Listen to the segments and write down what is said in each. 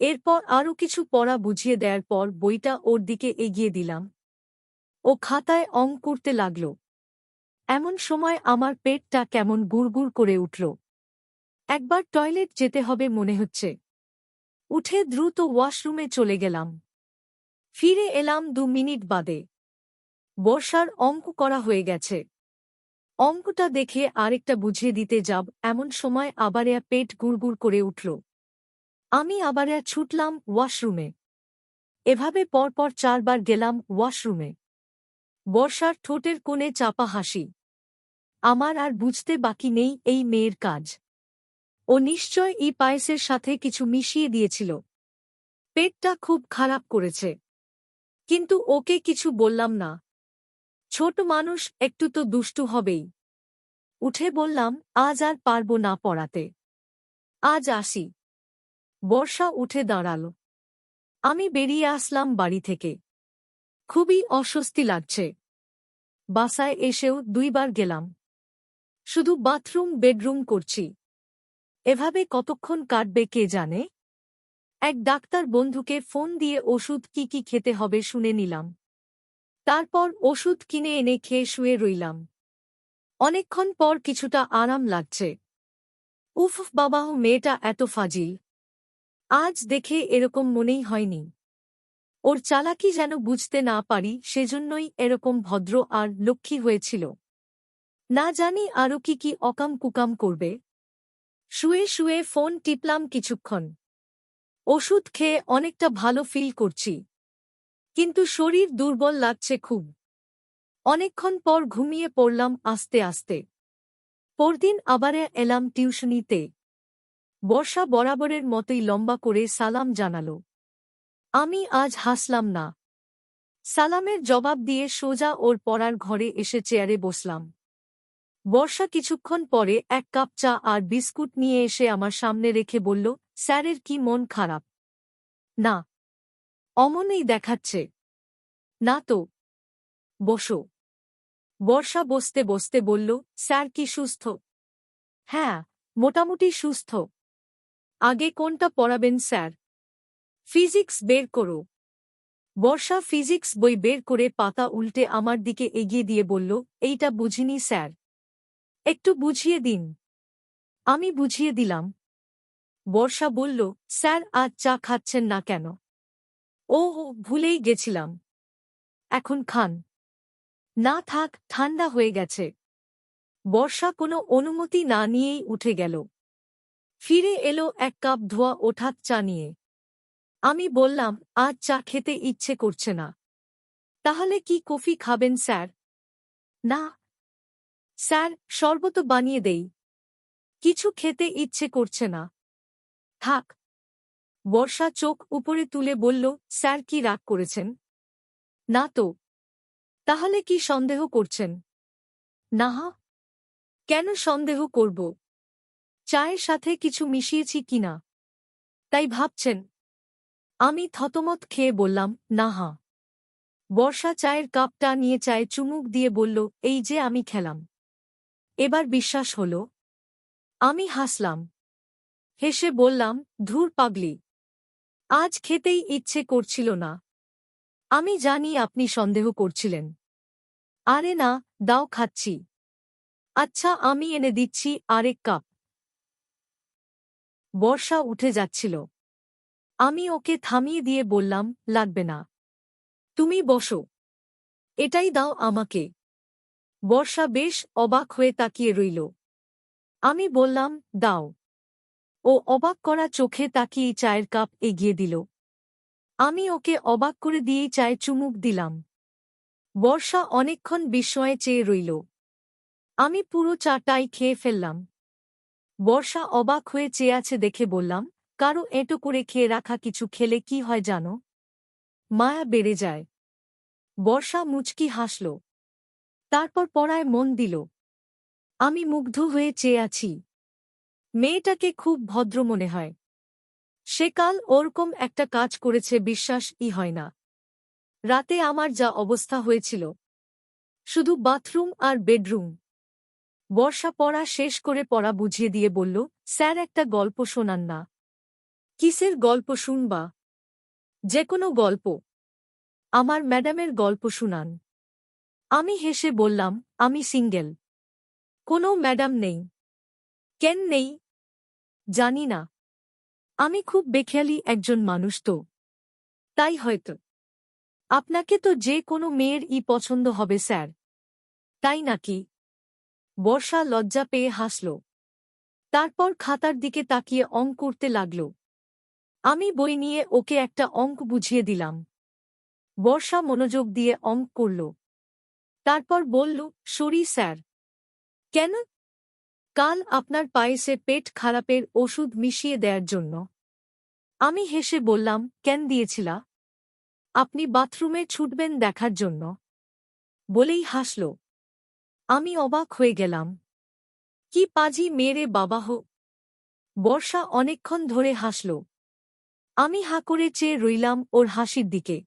এরপর আরও কিছু পড়া বুঝিয়ে দেওয়ার পর বইটা ওর দিকে এগিয়ে দিলাম। ও খাতায় অঙ্ক করতে লাগল। এমন সময় আমার পেটটা কেমন গুড়গুড় করে উঠল। একবার টয়লেট যেতে হবে মনে হচ্ছে। উঠে দ্রুত ওয়াশরুমে চলে গেলাম। ফিরে এলাম দু মিনিট বাদে। বর্ষার অঙ্ক করা হয়ে গেছে। অঙ্কটা দেখে আরেকটা বুঝিয়ে দিতে যাব। এমন সময় আবারেয়া পেট গুড়গুড় করে উঠল। আমি আবারেয়া ছুটলাম ওয়াশরুমে। এভাবে পরপর চারবার গেলাম ওয়াশরুমে। বর্ষার ঠোঁটের কোণে চাপা হাসি। আমার আর বুঝতে বাকি নেই এই মেয়ের কাজ। ও নিশ্চয় ই পায়েসের সাথে কিছু মিশিয়ে দিয়েছিল। পেটটা খুব খারাপ করেছে। কিন্তু ওকে কিছু বললাম না। ছোট মানুষ, একটু তো দুষ্টু হবেই। উঠে বললাম, আজ আর পারব না পড়াতে। আজ আসি। বর্ষা উঠে দাঁড়াল। আমি বেরিয়ে আসলাম বাড়ি থেকে। খুবই অস্বস্তি লাগছে। বাসায় এসেও দুইবার গেলাম। শুধু বাথরুম, বেডরুম করছি। এভাবে কতক্ষণ কাটবে কে জানে? এক ডাক্তার বন্ধুকে ফোন দিয়ে ওষুধ কি কি খেতে হবে শুনে নিলাম। তারপর ওষুধ কিনে এনে খেয়ে শুয়ে রইলাম। অনেকক্ষণ পর কিছুটা আরাম লাগছে। উফ, বাবাহ, মেয়েটা এত ফাজিল। আজ দেখে এরকম মনেই হয়নি। ওর চালাকি যেন বুঝতে না পারি, সেজন্যই এরকম ভদ্র আর লক্ষ্মী হয়েছিল। না জানি আরও কি কি অকাম কুকাম করবে। শুয়ে শুয়ে ফোন টিপলাম কিছুক্ষণ। ওষুধ খেয়ে অনেকটা ভালো ফিল করছি। কিন্তু শরীর দুর্বল লাগছে খুব। অনেকক্ষণ পর ঘুমিয়ে পড়লাম আস্তে আস্তে। পরদিন আবারে এলাম টিউশনিতে। বর্ষা বরাবরের মতোই লম্বা করে সালাম জানাল। আমি আজ হাসলাম না। সালামের জবাব দিয়ে সোজা ওর পড়ার ঘরে এসে চেয়ারে বসলাম। বর্ষা কিছুক্ষণ পরে এক কাপ চা আর বিস্কুট নিয়ে এসে আমার সামনে রেখে বলল, স্যারের কি মন খারাপ? না। অমনেই দেখাচ্ছে। না তো। বসো। বর্ষা বসতে বসতে বলল, স্যার কি সুস্থ? হ্যাঁ মোটামুটি সুস্থ। আগে কোনটা পড়াবেন, স্যার? ফিজিক্স বের করো। বর্ষা ফিজিক্স বই বের করে পাতা উল্টে আমার দিকে এগিয়ে দিয়ে বলল, এইটা বুঝিনি, স্যার। একটু বুঝিয়ে দিন। আমি বুঝিয়ে দিলাম। বর্ষা বলল, স্যার আজ চা খাচ্ছেন না কেন? ও ভুলেই গেছিলাম। এখন খান। না থাক, ঠান্ডা হয়ে গেছে। বর্ষা কোনো অনুমতি না নিয়েই উঠে গেল। ফিরে এলো এক কাপ ধোয়া ওঠাত চা নিয়ে। আমি বললাম আজ চা খেতে ইচ্ছে করছে না। তাহলে কি কফি খাবেন, স্যার? না। স্যার, শরবত বানিয়ে দেই। কিছু খেতে ইচ্ছে করছে না। থাক। বর্ষা চোখ উপরে তুলে বলল, স্যার, কি রাগ করেছেন? না তো। তাহলে কি সন্দেহ করছেন? না। কেন সন্দেহ করব? চায়ের সাথে কিছু মিশিয়েছি কিনা তাই ভাবছেন। আমি থতমত খেয়ে বললাম, না হা। বর্ষা চায়ের কাপটা নিয়ে চায়ে চুমুক দিয়ে বলল, এই যে আমি খেলাম। এবার বিশ্বাস হল। আমি হাসলাম। হেসে বললাম, ধুর পাগলি। আজ খেতেই ইচ্ছে করছিল না। আমি জানি আপনি সন্দেহ করছিলেন। আরে না, দাও খাচ্ছি। আচ্ছা আমি এনে দিচ্ছি আরেক কাপ। বর্ষা উঠে যাচ্ছিল। আমি ওকে থামিয়ে দিয়ে বললাম, লাগবে না। তুমি বসো। এটাই দাও আমাকে। বর্ষা বেশ অবাক হয়ে তাকিয়ে রইল। আমি বললাম, দাও। ও অবাক করা চোখে তাকিয়ে চায়ের কাপ এগিয়ে দিল। আমি ওকে অবাক করে দিয়েই চায়ে চুমুক দিলাম। বর্ষা অনেকক্ষণ বিস্ময়ে চেয়ে রইল। আমি পুরো চাটাই খেয়ে ফেললাম। বর্ষা অবাক হয়ে চেয়ে আছে দেখে বললাম, কারও এঁটো করে খেয়ে রাখা কিছু খেলে কি হয় জানো? মায়া বেড়ে যায়। বর্ষা মুচকি হাসল। তারপর পড়ায় মন দিল। আমি মুগ্ধ হয়ে চেয়ে আছি। মেয়েটাকে খুব ভদ্র মনে হয়। সে কাল ওরকম একটা কাজ করেছে বিশ্বাস ই হয় না। রাতে আমার যা অবস্থা হয়েছিল। শুধু বাথরুম আর বেডরুম। বর্ষা পড়া শেষ করে পড়া বুঝিয়ে দিয়ে বলল, স্যার, একটা গল্প শোনান না। কিসের গল্প শুনবা? যে কোনো গল্প। আমার ম্যাডামের গল্প শুনান। আমি হেসে বললাম, আমি সিঙ্গেল। কোনো ম্যাডাম নেই। কেন নেই? জানি না। আমি খুব বেখেয়ালি একজন মানুষ তো। তাই হয়তো। আপনাকে তো যে কোনো মেয়ের ই পছন্দ হবে, স্যার। তাই নাকি? বর্ষা লজ্জা পেয়ে হাসল। তারপর খাতার দিকে তাকিয়ে অঙ্ক করতে লাগল। আমি বই নিয়ে ওকে একটা অঙ্ক বুঝিয়ে দিলাম। বর্ষা মনোযোগ দিয়ে অঙ্ক করল। তারপর বলল, সরি স্যার। কেন? কাল আপনার পায়েসে পেট খারাপের ওষুধ মিশিয়ে দেয়ার জন্য। আমি হেসে বললাম, কেন দিয়েছিলা? আপনি বাথরুমে ছুটবেন দেখার জন্য। বলেই হাসল। আমি অবাক হয়ে গেলাম। কি পাজি মেরে বাবা হো। বর্ষা অনেকক্ষণ ধরে হাসল। আমি হা করে চেয়ে রইলাম ওর হাসির দিকে।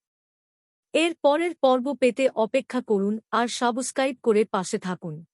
এর পরের পর্ব পেতে অপেক্ষা করুন আর সাবস্ক্রাইব করে পাশে থাকুন।